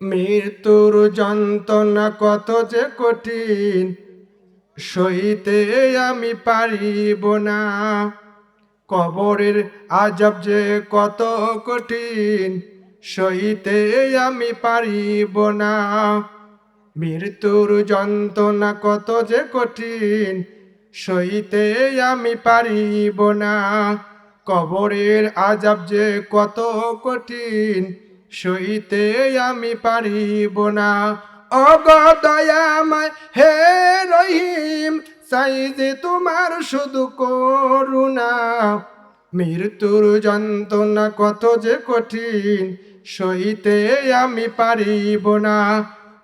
মৃত্যুর যন্ত্রণা কত যে কঠিন, সইতে আমি পারিব না। কবরের আজব যে কত কঠিন, সইতে আমি পারিব না। মৃত্যুর যন্ত্রণা কত যে কঠিন, সইতে আমি পারিব না। কবরের আজাব যে কত কঠিন সইতে আমি পারিব না। অগদয়াময় হে রহিম, চাই যে তোমার শুধু করুণা। মৃত্যুর যন্ত্রণা কত যে কঠিন, সইতে আমি পারিব না।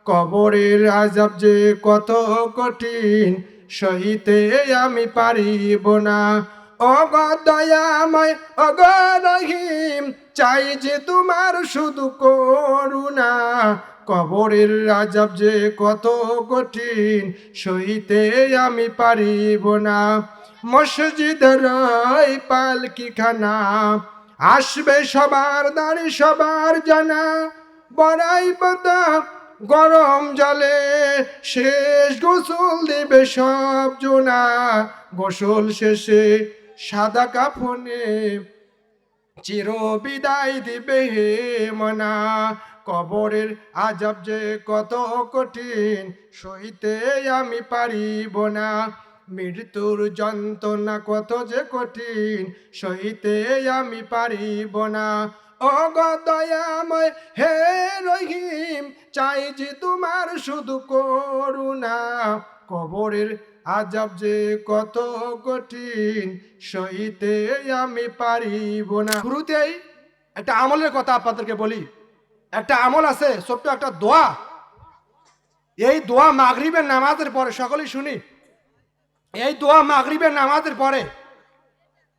কবরের আজাব যে কত কঠিন, সইতে আমি পারিব না। অগদয়াময় অগরহিম চাই যে তোমার শুধু করুণা। কবরের রাজাব যে কত কঠিন, সইতে আমি পারিব না। মসজিদের পালকি খানা আসবে সবার দাঁড়ি সবার জানা। বড়াই পাতা গরম জলে, শেষ গোসল দেবে সব জোনা। গোসল শেষে সাদা কাফনে চির বিদায় দিবে হে মনা। কবরের আজব যে কত কঠিন, সইতে আমি পারিব না। মৃত্যুর যন্ত্রণা কত যে কঠিন, সইতে আমি পারিব না। অগদয়াময় হে রহিম, চাই যে তোমার শুধু করুণা। কবরের আজব যে কত কঠিন, সইতে আমি পারিব না। শুরুতেই একটা আমলের কথা আপনাদেরকে বলি। একটা আমল আছে, ছোট্ট একটা দোয়া। এই দোয়া মাগরিবের নামাজের পরে, সকলেই শুনি। এই দোয়া মাগরিবের নামাজের পরে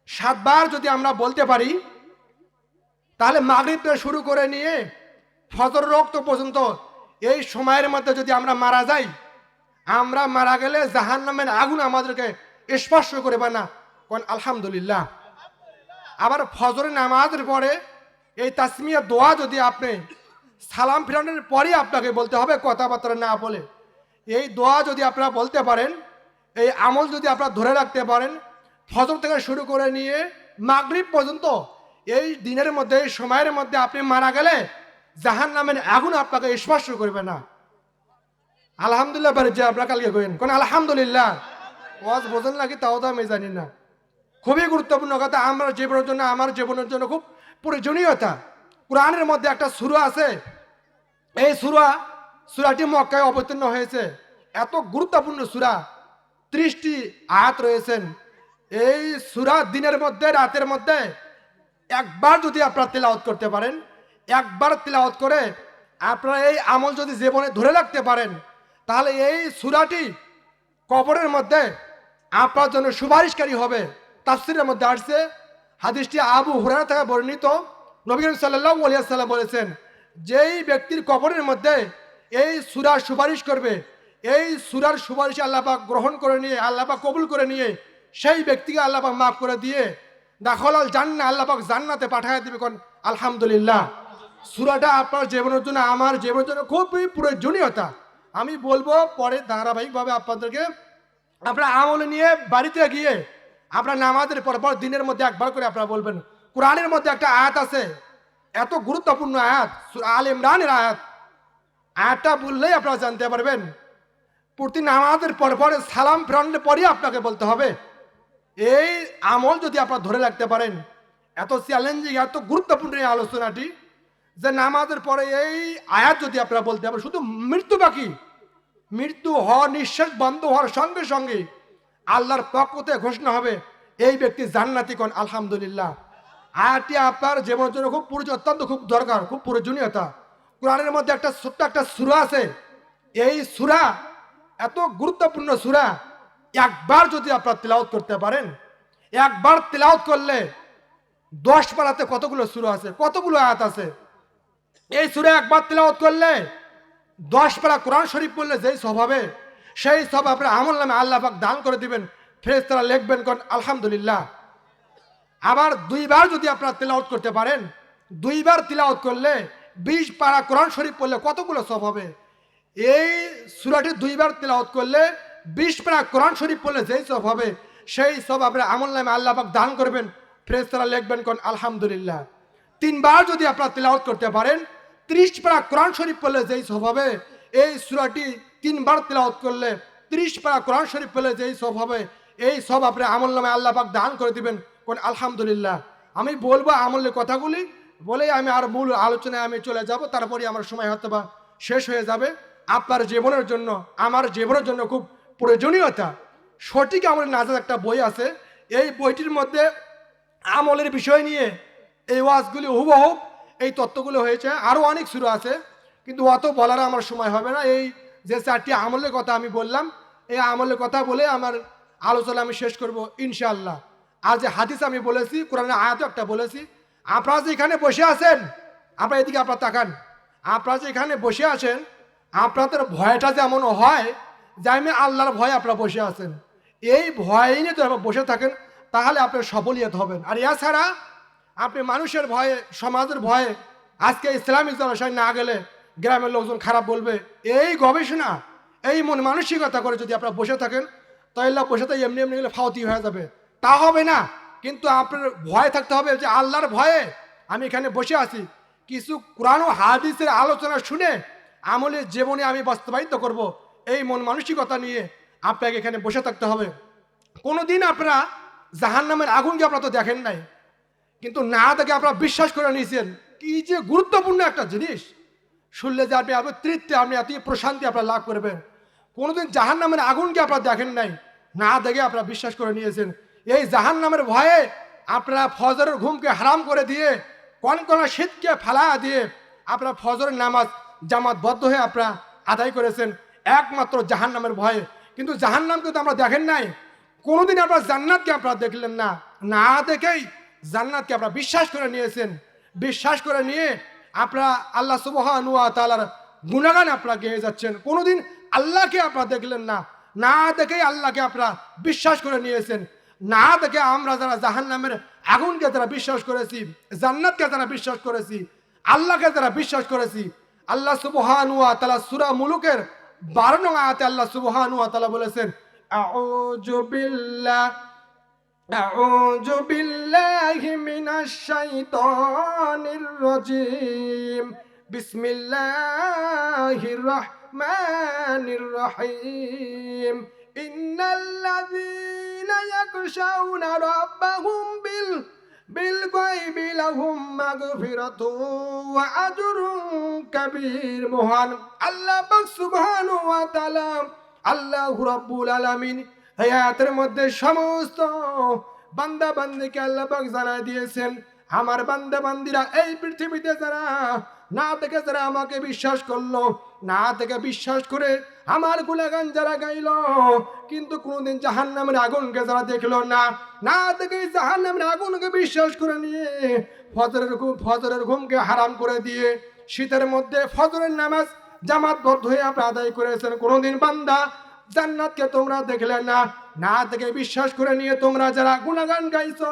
সাতবার যদি আমরা বলতে পারি, তাহলে মাগরিব শুরু করে নিয়ে ফজর রক্ত পর্যন্ত এই সময়ের মধ্যে যদি আমরা মারা যাই আমরা মারা গেলে জাহান নামের আগুন আমাদেরকে স্পর্শ করবে না কোন আলহামদুলিল্লাহ। আবার ফজরের নামাজের পরে এই তাসমিয়া দোয়া যদি আপনি সালাম ফিরানোর পরই আপনাকে বলতে হবে, কথাবার্তা না বলে। এই দোয়া যদি আপনারা বলতে পারেন, এই আমল যদি আপনারা ধরে রাখতে পারেন, ফজর থেকে শুরু করে নিয়ে মাগরিব পর্যন্ত এই দিনের মধ্যে, এই সময়ের মধ্যে আপনি মারা গেলে জাহান নামের আগুন আপনাকে স্পর্শ করবে না। আলহামদুলিল্লাহ পারে, যে আপনার কালকে কইন কোন আলহামদুলিল্লাহ। ওয়াজ বোঝেন নাকি তাও তো আমি জানি না। খুবই গুরুত্বপূর্ণ কথা, আমার জীবনের জন্য, আমার জীবনের জন্য খুব প্রয়োজনীয়তা। কোরআনের মধ্যে একটা সুরা আছে। এই সুরা, সুরাটি মক্কায় অবতীর্ণ হয়েছে। এত গুরুত্বপূর্ণ সুরা, ত্রিশটি আয়াত রয়েছেন। এই সুরা দিনের মধ্যে, রাতের মধ্যে একবার যদি আপনারা তেলাওয়াত করতে পারেন, একবার তেলাওয়াত করে আপনারা এই আমল যদি জীবনে ধরে রাখতে পারেন তাহলে এই সুরাটি কবরের মধ্যে আপনার জন্য সুপারিশকারী হবে। তাফসিরের মধ্যে আসছে। হাদিসটি আবু হুরারা থেকে বর্ণিত। নবী করিম সাল্লাল্লাহু আলাইহি সাল্লাম বলেছেন, যেই ব্যক্তির কবরের মধ্যে এই সুরা সুপারিশ করবে, এই সুরার সুপারিশ আল্লাপাক গ্রহণ করে নিয়ে আল্লাপাক কবুল করে নিয়ে, সেই ব্যক্তিকে আল্লাপাক মাফ করে দিয়ে দাখলাল জান্না আল্লাপাক জান্নাতে পাঠায় দিবে কোন? আলহামদুলিল্লাহ। সুরাটা আপনার জীবনের জন্য, আমার জীবনের জন্য খুবই প্রয়োজনীয়তা। আমি বলব পরে ধারাবাহিকভাবে আপনাদেরকে আপনার আমল নিয়ে বাড়িতে গিয়ে আপনার নামাজের পর পর দিনের মধ্যে একবার করে আপনারা বলবেন, কোরআনের মধ্যে একটা আয়াত আছে, এত গুরুত্বপূর্ণ আয়াত আল ইমরানের আয়াত। আয়াতটা বললেই আপনারা জানতে পারবেন। প্রতি নামাজের পর পর সালাম ফেরানোর পরই আপনাকে বলতে হবে। এই আমল যদি আপনারা ধরে রাখতে পারেন, এত চ্যালেঞ্জিং এত গুরুত্বপূর্ণ এই আলোচনাটি যে নামাজের পরে এই আয়াত যদি আপনারা বলতে পারেন, শুধু মৃত্যু বাকি। মৃত্যু হওয়া নিঃশ্বাস বন্ধ হওয়ার সঙ্গে সঙ্গে আল্লাহর পক্ষতে ঘোষণা হবে, এই ব্যক্তি জান্নাতি কোন? আলহামদুলিল্লাহ। আয়াতটি আপনার জীবনের জন্য খুব পুরো অত্যন্ত খুব দরকার, খুব প্রয়োজনীয়তা। কোরআনের মধ্যে একটা ছোট্ট একটা সুরা আছে। এই সুরা এত গুরুত্বপূর্ণ সুরা, একবার যদি আপনার তেলাওত করতে পারেন, একবার তেলাওত করলে দশ পাড়াতে কতগুলো সুরা আছে? কতগুলো আয়াত আছে? এই সুরে একবার তেলাওত করলে দশ পারা কোরআন শরীফ পড়লে যেই স্বভাবে সেই সব আপনার আমল নামে আল্লাহ পাক দান করে দিবেন। ফেরেস তারা লিখবেন, কোন, আলহামদুলিল্লাহ। আবার দুইবার যদি আপনারা তেলাওত করতে পারেন, দুইবার তিলাওত করলে বিশ পারা কোরআন শরীফ পড়লে কতগুলো সব হবে? এই সুরাটি দুইবার তেলাওয়াত করলে বিশ পারা কোরআন শরীফ পড়লে যেই সব হবে, সেই সব আপনার আমল নামে আল্লাহ পাক দান করবেন। ফ্রেস্তারা লিখবেন, কোন, আলহামদুলিল্লাহ। তিনবার যদি আপনারা তেলাওয়াত করতে পারেন ত্রিশ পারা কোরআন শরীফ পড়লে যেই সব হবে, এই সুরাটি তিনবার তেলাওয়াত করলে ত্রিশ পারা কোরআন শরীফ পড়লে যেই সব হবে, এই সব আপনি আমল নামে আল্লাহ পাক দান করে দিবেন। কোন আলহামদুলিল্লাহ। আমি বলব আমলের কথাগুলি বলেই আমি আর মূল আলোচনায় আমি চলে যাব তারপরে আমার সময় হয়তো বা শেষ হয়ে যাবে। আপনার জীবনের জন্য, আমার জীবনের জন্য খুব প্রয়োজনীয়তা। সঠিক আমলের নাজার একটা বই আছে। এই বইটির মধ্যে আমলের বিষয় নিয়ে এই ওয়াজগুলি হুবহু এই তত্ত্বগুলো হয়েছে। আরও অনেক শুরু আছে, কিন্তু অত বলার আমার সময় হবে না। এই যে চারটি আমলের কথা আমি বললাম, এই আমলের কথা বলে আমার আলোচনা আমি শেষ করব, ইনশাআল্লাহ। আর যে হাদিস আমি বলেছি, কোরআনের আয়াত একটা বলেছি, আপনারা যে এখানে বসে আছেন, আপনারা এদিকে আপনার তাকান। আপনারা যে এখানে বসে আছেন, আপনাদের ভয়টা যেমন হয় যে আমি আল্লাহর ভয়ে আপনারা বসে আছেন। এই ভয় নিয়ে আপনারা বসে থাকেন, তাহলে আপনার সফলিয়ত হবেন। আর এছাড়া আপনি মানুষের ভয়ে, সমাজের ভয়ে আজকে ইসলামিক জনসায় না গেলে গ্রামের লোকজন খারাপ বলবে। এই গবেষণা, এই মন মানসিকতা করে যদি আপনারা বসে থাকেন, তাহলে বসে থাকে এমনি এমনি গেলে ফাউতি হয়ে যাবে। তা হবে না। কিন্তু আপনার ভয় থাকতে হবে যে আল্লাহর ভয়ে আমি এখানে বসে আছি। কিছু কোরআন হাদিসের আলোচনা শুনে আমলের জীবনে আমি বাস্তবায়িত করব। এই মন মানসিকতা নিয়ে আপনাকে এখানে বসে থাকতে হবে। কোনো দিন আপনারা জাহান নামের আগুনকে আপনারা তো দেখেন নাই। কিন্তু না দেখে আপনারা বিশ্বাস করে নিয়েছেন। কি যে গুরুত্বপূর্ণ একটা জিনিস। শুনলে যে আপনি আপনার তৃপ্তি, আপনি এত প্রশান্তি আপনারা লাভ করবেন। কোনোদিন জাহান নামের আগুনকে আপনারা দেখেন নাই। না দেখে আপনারা বিশ্বাস করে নিয়েছেন। এই জাহান নামের ভয়ে আপনারা ফজরের ঘুমকে হারাম করে দিয়ে কনকনা শীতকে ফালা দিয়ে আপনারা ফজরের নামাজ জামাতবদ্ধ হয়ে আপনারা আদায় করেছেন। একমাত্র জাহান নামের ভয়ে। কিন্তু জাহান নামকে তো আমরা দেখেন নাই। কোনোদিন আপনারা জান্নাতকে আপনারা দেখলেন না। না দেখেই জান্নাতকে আপনারা বিশ্বাস করে নিয়েছেন। বিশ্বাস করে নিয়ে আপনারা আল্লাহ সুবহানুয়া তালার গুণাগান আপনারা গেয়ে যাচ্ছেন। কোনোদিন আল্লাহকে আপনারা দেখলেন না। না দেখেই আল্লাহকে আপনারা বিশ্বাস করে নিয়েছেন। না দেখে আমরা যারা জাহান নামের আগুনকে যারা বিশ্বাস করেছি, জান্নাতকে যারা বিশ্বাস করেছি, আল্লাহকে যারা বিশ্বাস করেছি, আল্লাহ সুবহানুয়া তালা সুরা মুলুকের বারো নং আয়াতে আল্লাহ সুবহানুয়া তালা বলেছেন, আউযু বিল্লাহ أعوذ بالله من الشيطان الرجيم بسم الله الرحمن الرحيم إن الذين يخشون ربهم بال بالغيب لهم مغفرة وأجر كبير মহান আল্লাহ পাক সুবহানাহু ওয়া তাআলা আল্লাহ রাব্বুল আলামিন এই আয়াতের মধ্যে সমস্ত বান্দা বান্দিকে আল্লাহ পাক জানাই দিয়েছেন। আমার বান্দা বান্দিরা এই পৃথিবীতে যারা না থেকে যারা আমাকে বিশ্বাস করল, না থেকে বিশ্বাস করে আমার গুলাগান যারা গাইল, কিন্তু কোনোদিন জাহান নামের আগুনকে যারা দেখল না না থেকে জাহান নামের আগুনকে বিশ্বাস করে নিয়ে ফজরের ঘুম, ফজরের ঘুমকে হারাম করে দিয়ে শীতের মধ্যে ফজরের নামাজ জামাতবদ্ধ হয়ে আপনি আদায় করেছেন। কোনোদিন বান্দা জান্নাতকে তোমরা দেখলে না। না থেকে বিশ্বাস করে নিয়ে তোমরা যারা গুণাগান গাইছো,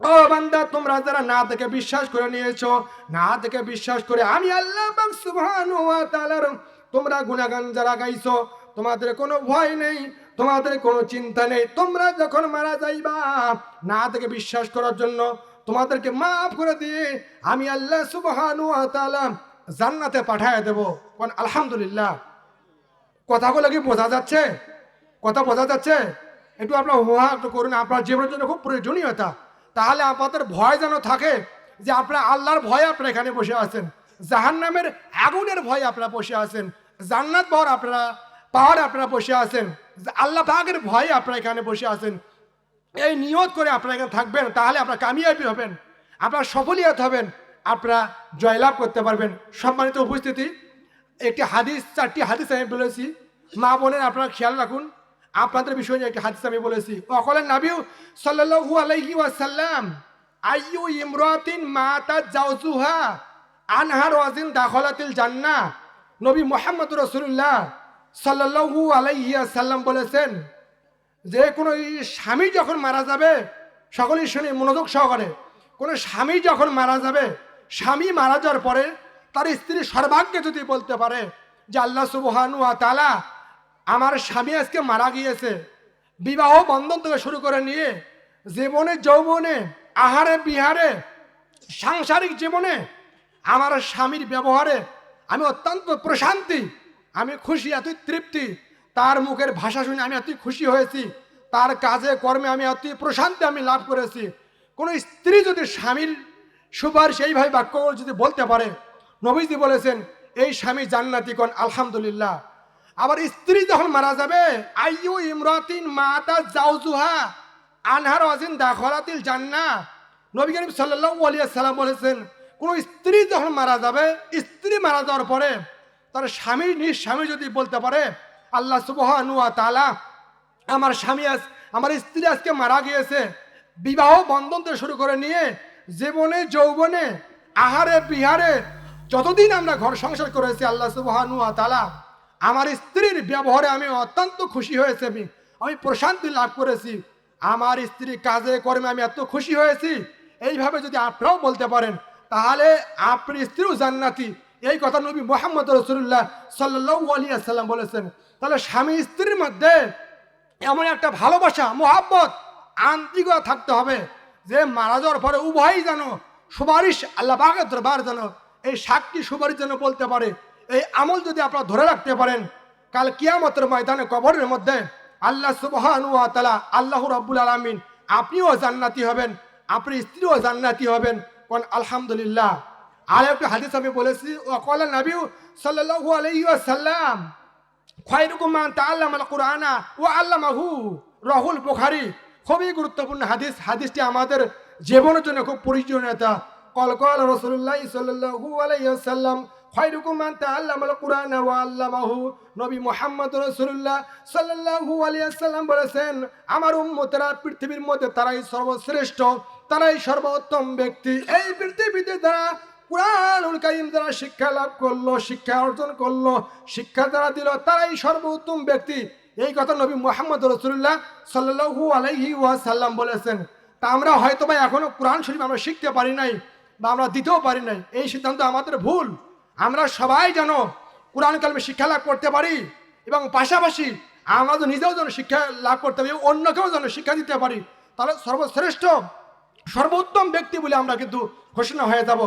ও বান্দা, তোমরা যারা না বিশ্বাস করে নিয়েছো, না থেকে বিশ্বাস করে আমি আল্লাহ সুবহানাহু ওয়া তাআলার তোমরা গুণাগান যারা গাইছো, তোমাদের কোনো ভয় নেই, তোমাদের কোনো চিন্তা নেই। তোমরা যখন মারা যাইবা, না থেকে বিশ্বাস করার জন্য তোমাদেরকে মাফ করে দিয়ে আমি আল্লাহ তাআলা জান্নাতে পাঠায় দেব। আলহামদুলিল্লাহ। কথাগুলো কি বোঝা যাচ্ছে? কথা বোঝা যাচ্ছে? একটু আপনার একটু করুন, আপনার জীবনের জন্য খুব প্রয়োজনীয়তা। তাহলে আপনাদের ভয় যেন থাকে যে আপনার আল্লাহর ভয়ে আপনারা এখানে বসে আছেন জাহান নামের আগুনের ভয়ে আপনারা বসে আছেন, জান্নাত পাওয়ার আপনারা, পাহাড় আপনারা বসে আছেন আল্লাহ পাকের ভয়ে আপনারা এখানে বসে আছেন। এই নিয়ত করে আপনারা এখানে থাকবেন, তাহলে আপনারা কামিয়াবি হবেন, আপনারা সফলিয়ত হবেন, আপনারা জয়লাভ করতে পারবেন। সম্মানিত উপস্থিতি একটি হাদিস, চারটি হাদিস আমি বলেছি। মা বোনের আপনারা খেয়াল রাখুন, আপনাদের বিষয় নিয়ে একটি হাদিস আমি বলেছি। অকলেন নাবিউ সাল্লাল্লাহু আলাইহি ওয়াসাল্লাম, আইয়ু ইমরাতিন মাতা জাওজুহা আনহার ওয়াজিন দাখলাতিল জান্না। নবী মোহাম্মদ রসুল্লাহ সাল্লাল্লাহু আলাইহি ওয়াসাল্লাম বলেছেন, যে কোনো স্বামী যখন মারা যাবে, সকলেই শুনি মনোযোগ সহকারে, কোনো স্বামী যখন মারা যাবে, স্বামী মারা যাওয়ার পরে তার স্ত্রী সর্বাগ্যে যদি বলতে পারে যে আল্লাহ সুবহানু তালা আমার স্বামী আজকে মারা গিয়েছে, বিবাহ বন্ধন থেকে শুরু করে নিয়ে জীবনে, যৌবনে, আহারে, বিহারে, সাংসারিক জীবনে আমার স্বামীর ব্যবহারে আমি অত্যন্ত প্রশান্তি, আমি খুশি, এতই তৃপ্তি। তার মুখের ভাষা শুনে আমি এতই খুশি হয়েছি, তার কাজে, কর্মে আমি এতই প্রশান্তি আমি লাভ করেছি। কোনো স্ত্রী যদি স্বামীর সুপারিশ এইভাবে বাক্য যদি বলতে পারে নবীজি বলেছেন, এই স্বামী জান্নাতি কোন? আলহামদুলিল্লাহ। আবার স্ত্রী যখন মারা যাবে, আইয়ু ইমরাতিন মাতা জাউজুহা আনহার ওয়াজিন দাখলাতিল জান্না। নবী করিম সাল্লাল্লাহু আলাইহি সাল্লাম বলেছেন, কোন স্ত্রী যখন মারা যাবে, স্ত্রী মারা যাওয়ার পরে তার স্বামী, নিজ স্বামী যদি বলতে পারে, আল্লাহ সুবহানাহু ওয়া তাআলা আমার স্বামী আজ, আমার স্ত্রী আজকে মারা গিয়েছে, বিবাহ বন্ধন থেকে শুরু করে নিয়ে জীবনে, যৌবনে, আহারে, বিহারে যতদিন আমরা ঘর সংসার করেছি, আল্লাহ সুবহানু তালা আমার স্ত্রীর ব্যবহারে আমি অত্যন্ত খুশি হয়েছে আমি। আমি প্রশান্তি লাভ করেছি। আমার স্ত্রী কাজে, কর্মে আমি এত খুশি হয়েছি। এইভাবে যদি আপনারাও বলতে পারেন, তাহলে আপনি স্ত্রীও জান্নাতি। এই কথা নবী মোহাম্মদ রসুল্লাহ সাল্লাহ আলিয়া সাল্লাম বলেছেন। তাহলে স্বামী স্ত্রীর মধ্যে এমন একটা ভালোবাসা, মোহাব্বত, আন্তরিকতা থাকতে হবে যে মারা যাওয়ার পরে উভয়ই যেন সুপারিশ আল্লাহ বাগের দরবার যেন এই সাক্ষী সুপারিশ যেন বলতে পারে, এই আমল যদি আপনারা ধরে রাখতে পারেন, কাল কিয়ামতের ময়দানে, কবরের মধ্যে আল্লাহ সুবহানু তাআলা আল্লাহ রাব্বুল আলামিন আপনিও জান্নাতি হবেন, আপনি স্ত্রীও জান্নাতি হবেন। কোন আলহামদুলিল্লাহ। আর একটা হাদিস আমি বলেছি ওয়াকাল নবী সাল্লাল্লাহু আলাইহি ওয়াসাল্লাম খয়রুকুম মান তাআল্লামাল কুরআনা ওয়া আল্লামাহু, রাহুল বুখারী। খুবই গুরুত্বপূর্ণ হাদিস, হাদিসটি আমাদের জীবনের জন্য খুব প্রয়োজনীয়তা। কল কল রাসূলুল্লাহ সাল্লাল্লাহু আলাইহি ওয়াসাল্লাম খয়রুকুম মান তাআল্লামাল কুরআনা ওয়া আল্লামাহু নবী মুহাম্মদ রাসূলুল্লাহ সাল্লাল্লাহু আলাইহি ওয়াসাল্লাম বলেছেন, আমার উম্মতেরা পৃথিবীর মধ্যে তারাই সর্বশ্রেষ্ঠ, তারাই সর্বোত্তম ব্যক্তি। এই পৃথিবীতে তারা কোরআনুল কারিম যারা শিক্ষা লাভ করল, শিক্ষা অর্জন করল, শিক্ষা যারা দিল, তারাই সর্বোত্তম ব্যক্তি। এই কথা নবী মোহাম্মদ রসুল্লাহ সাল্লাহু আলাইহি ওয়াসাল্লাম বলেছেন। তা আমরা হয়তো বা এখনও কোরআন শরীফ আমরা শিখতে পারি নাই। বা আমরা দিতেও পারি না এই সিদ্ধান্ত আমাদের ভুল। আমরা সবাই যেন কোরআন কালমে শিক্ষা লাভ করতে পারি এবং পাশাপাশি আমরা তো নিজেও যেন শিক্ষা লাভ করতে পারি, অন্যকেও যেন শিক্ষা দিতে পারি, তাহলে সর্বশ্রেষ্ঠ, সর্বোত্তম ব্যক্তি বলে আমরা কিন্তু ঘোষণা হয়ে যাব।